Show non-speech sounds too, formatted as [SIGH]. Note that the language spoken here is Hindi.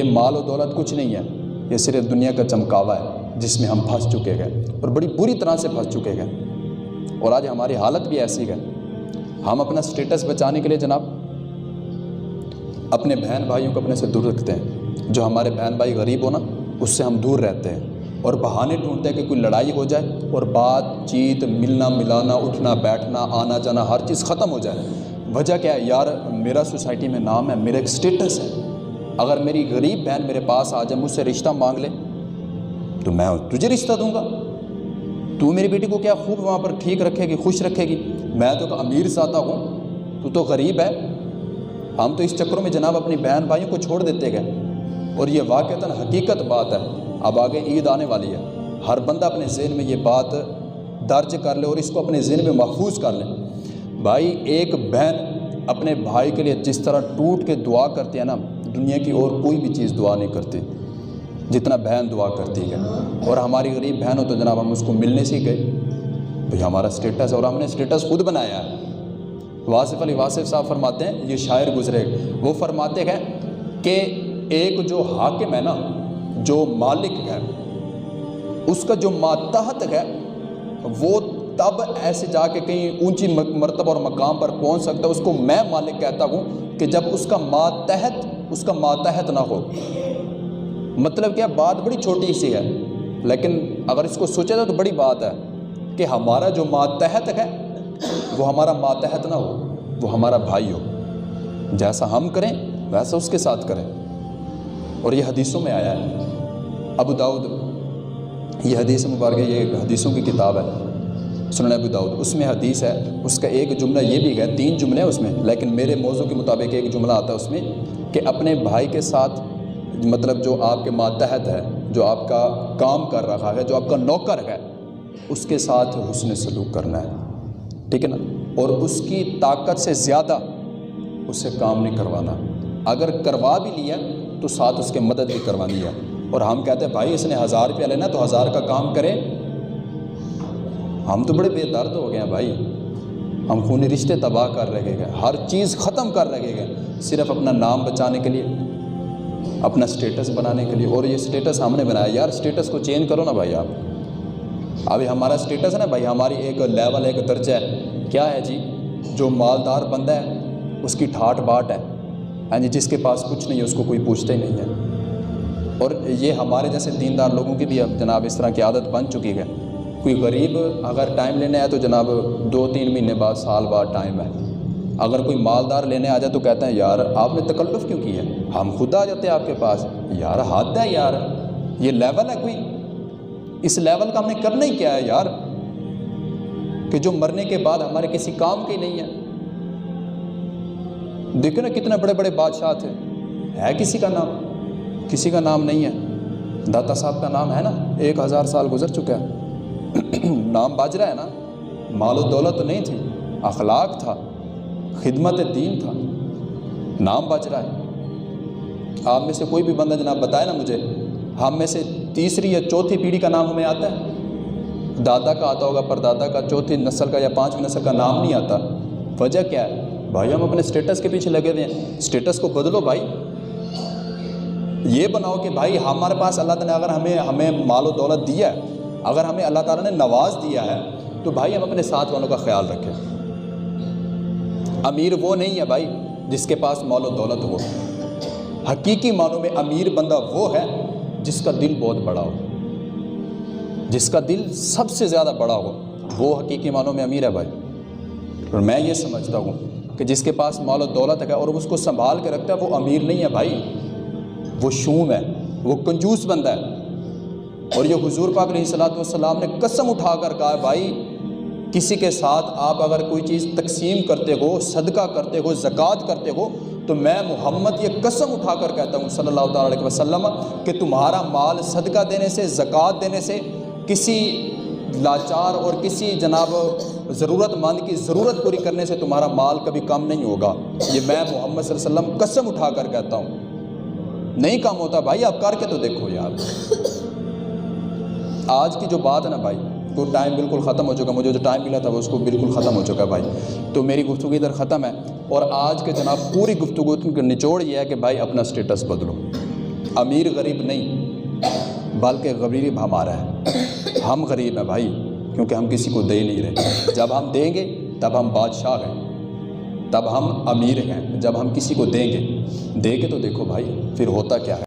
ये माल और दौलत कुछ नहीं है। ये सिर्फ़ दुनिया का चमकावा है, जिसमें हम फंस चुके गए और बड़ी बुरी तरह से फंस चुके गए और आज हमारी हालत भी ऐसी है। हम अपना स्टेटस बचाने के लिए जनाब, अपने बहन भाइयों को अपने से दूर रखते हैं। जो हमारे बहन भाई गरीब हो ना, उससे हम दूर रहते हैं। और बहाने ढूंढते हैं कि कोई लड़ाई हो जाए और बातचीत, मिलना, मिलाना, उठना, बैठना, आना जाना, हर चीज़ ख़त्म हो जाए। वजह क्या है? यार, मेरा सोसाइटी में नाम है, मेरा एक स्टेटस है। अगर मेरी गरीब बहन मेरे पास आ जाए, मुझसे रिश्ता मांग ले तो मैं तुझे रिश्ता दूँगा। तू मेरी बेटी को क्या खूब वहाँ पर ठीक रखेगी, खुश रखेगी? मैं तो अमीर सादा हूँ। तू तो गरीब है। हम तो इस चक्करों में जनाब अपनी बहन भाइयों को छोड़ देते गए। और ये वाक़ता हकीकत बात है। अब आगे ईद आने वाली है। हर बंदा अपने जहन में ये बात दर्ज कर ले और इसको अपने जहन में महफूज कर ले। भाई, एक बहन अपने भाई के लिए जिस तरह टूट के दुआ करते हैं ना, दुनिया की और कोई भी चीज़ दुआ नहीं करती, जितना बहन दुआ करती है। और हमारी गरीब बहन हो तो जनाब हम उसको मिलने सीख गए। तो भाई हमारा स्टेटस और हमने स्टेटस खुद बनाया है। वासिफ़ अली वासिफ साहब फरमाते हैं, ये शायर गुजरे, वो फरमाते हैं कि एक जो हाकिम है ना, जो मालिक है, उसका जो मातहत है, वो तब ऐसे जाके कहीं ऊँची मरतब और मकाम पर पहुँच सकता है। उसको मैं मालिक कहता हूँ कि जब उसका मातहत उसका मातहत ना हो मतलब क्या बात बड़ी छोटी सी है, लेकिन अगर इसको सोचा जाए तो बड़ी बात है कि हमारा जो मातहत है, वो हमारा मातहत ना हो, वो हमारा भाई हो। जैसा हम करें, वैसा उसके साथ करें। और ये हदीसों में आया है। अबू दाऊद, ये हदीस मुबारक ये हदीसों की किताब है। सुन अबू दाऊद, उसमें हदीस है, उसका एक जुमला ये भी है, तीन जुमले हैं उसमें, लेकिन मेरे मौजू के मुताबिक एक जुमला आता है उसमें कि अपने भाई के साथ मतलब जो आपके मातहत है, जो आपका काम कर रहा है, जो आपका नौकर है, उसके साथ उसने सलूक करना है। ठीक है ना? और उसकी ताकत से ज़्यादा उससे काम नहीं करवाना। अगर करवा भी लिया तो साथ उसके मदद भी करवानी है। और हम कहते हैं, भाई, इसने हज़ार रुपया लेना तो हज़ार का काम करें हम तो बड़े बेदर्द हो गए हैं भाई। हम खूनी रिश्ते तबाह कर रहे गए हर चीज़ ख़त्म कर रहे गए सिर्फ़ अपना नाम बचाने के लिए, अपना स्टेटस बनाने के लिए। और ये स्टेटस हमने बनाया। यार स्टेटस को चेंज करो ना भाई आप। अभी हमारा स्टेटस है ना भाई, हमारी एक लेवल एक दर्जा है। क्या है जी? जो मालदार बंदा है, उसकी ठाट बाट है। हाँ यानी जिसके पास कुछ नहीं है, उसको कोई पूछते ही नहीं है। और ये हमारे जैसे दीनदार लोगों की भी अब जनाब इस तरह की आदत बन चुकी है। कोई गरीब अगर टाइम लेने आए तो जनाब दो तीन महीने बाद, साल बाद टाइम है। अगर कोई मालदार लेने आ जाए तो कहते हैं, यार, आपने तकल्लुफ़ क्यों किया हम खुद आ जाते हैं आपके पास। यार, हद है यार। ये लेवल है कोई? इस लेवल का हमने करना ही क्या है यार? कि जो मरने के बाद हमारे किसी काम के नहीं है। देखो ना कितने बड़े बड़े बादशाह थे। है किसी का नाम? किसी का नाम नहीं है। दाता साहब का नाम है ना? एक हज़ार साल गुजर चुका है। [CLEARS THROAT] नाम बाजरा है ना? मालो दौलत तो नहीं थी, अखलाक था, खिदमत दीन था। नाम बाजरा है। आप में से कोई भी बंदा जनाब बताए ना मुझे, हम में से तीसरी या चौथी पीढ़ी का नाम हमें आता है? दादा का आता होगा परदादा का, चौथी नस्ल का या पाँचवीं नस्ल का नाम नहीं आता। वजह क्या है? भाई हम अपने स्टेटस के पीछे लगे हुए हैं। स्टेटस को बदलो भाई। ये बनाओ कि भाई, हमारे पास अल्लाह ने अगर हमें हमें मालो दौलत दिया है अगर हमें अल्लाह ताला ने नवाज़ दिया है तो भाई हम अपने साथ वालों का ख्याल रखें। अमीर वो नहीं है भाई, जिसके पास मौल दौलत हो। हकीकी मानों में अमीर बंदा वो है, जिसका दिल बहुत बड़ा हो। जिसका दिल सबसे ज़्यादा बड़ा हो, वो हकीकी मानों में अमीर है भाई। और मैं ये समझता हूँ कि जिसके पास मौल और दौलत है और उसको संभाल के रखता है, वो अमीर नहीं है भाई। वो शूम है, वो कंजूस बंदा है। और ये हुजूर पाक सलाम ने कसम उठा कर कहा, भाई, किसी के साथ आप अगर कोई चीज़ तकसीम करते हो, सदका करते हो, ज़क़़त करते हो तो मैं मोहम्मद ये कसम उठा कर कहता हूँ सल्ला वसम कि तुम्हारा माल सदका देने से, ज़क़़त देने से, किसी लाचार और किसी जनाब ज़रूरतमंद की ज़रूरत पूरी करने से तुम्हारा माल कभी कम नहीं होगा। ये मैं मोहम्मद वसल्लम कसम उठा कर कहता हूँ। नहीं काम होता, भाई, आप करके तो देखो यार। आज की जो बात है ना भाई तो टाइम बिल्कुल ख़त्म हो चुका मुझे जो टाइम मिला था, वो उसको बिल्कुल ख़त्म हो चुका भाई। तो मेरी गुफ्तु इधर ख़त्म है। और आज के जनाब, पूरी गुफ्तु निचोड़ यह है कि भाई अपना स्टेटस बदलो। अमीर गरीब नहीं, बल्कि गरीब हमारा है। हम गरीब हैं भाई, क्योंकि हम किसी को दे नहीं रहे। जब हम देंगे, तब हम बादशाह हैं। तब हम अमीर हैं। जब हम किसी को देंगे देंगे तो देखो भाई, फिर होता क्या है?